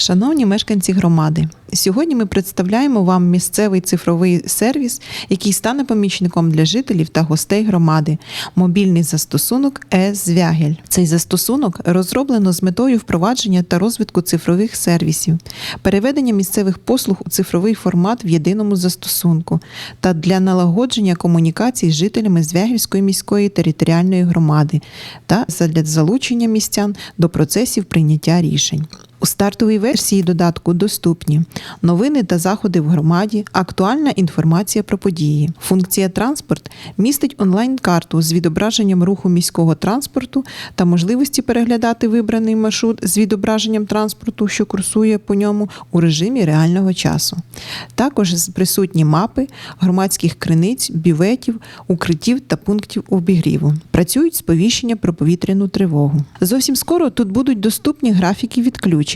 Шановні мешканці громади, сьогодні ми представляємо вам місцевий цифровий сервіс, який стане помічником для жителів та гостей громади. Мобільний застосунок е-Звягель. Цей застосунок розроблено з метою впровадження та розвитку цифрових сервісів, переведення місцевих послуг у цифровий формат в єдиному застосунку та для налагодження комунікацій з жителями Звягільської міської територіальної громади та задля залучення містян до процесів прийняття рішень. У стартовій версії додатку доступні новини та заходи в громаді, актуальна інформація про події. Функція транспорт містить онлайн-карту з відображенням руху міського транспорту та можливості переглядати вибраний маршрут з відображенням транспорту, що курсує по ньому у режимі реального часу. Також присутні мапи громадських криниць, бюветів, укриттів та пунктів обігріву. Працюють сповіщення про повітряну тривогу. Зовсім скоро тут будуть доступні графіки відключень.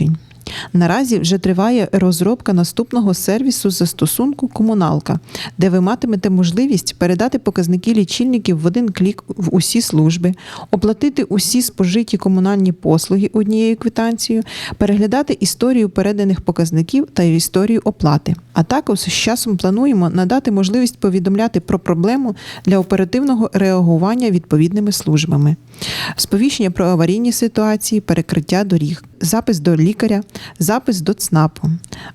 Наразі вже триває розробка наступного сервісу застосунку Комуналка, де ви матимете можливість передати показники лічильників в один клік в усі служби, оплатити усі спожиті комунальні послуги однією квитанцією, переглядати історію переданих показників та історію оплати. А також з часом плануємо надати можливість повідомляти про проблему для оперативного реагування відповідними службами, сповіщення про аварійні ситуації, перекриття доріг, запис до лікаря, запис до ЦНАПу.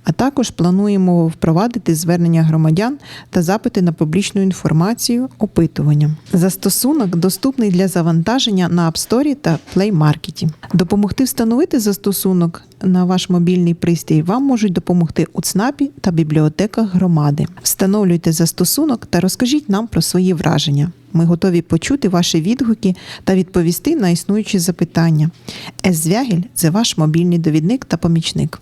А також плануємо впровадити звернення громадян та запити на публічну інформацію опитування. Застосунок доступний для завантаження на App Store та Play Market. Допомогти встановити застосунок на ваш мобільний пристрій вам можуть допомогти у ЦНАПі та бібліотеках громади. Встановлюйте застосунок та розкажіть нам про свої враження. Ми готові почути ваші відгуки та відповісти на існуючі запитання. Езвягель це ваш мобільний довідник та помічник.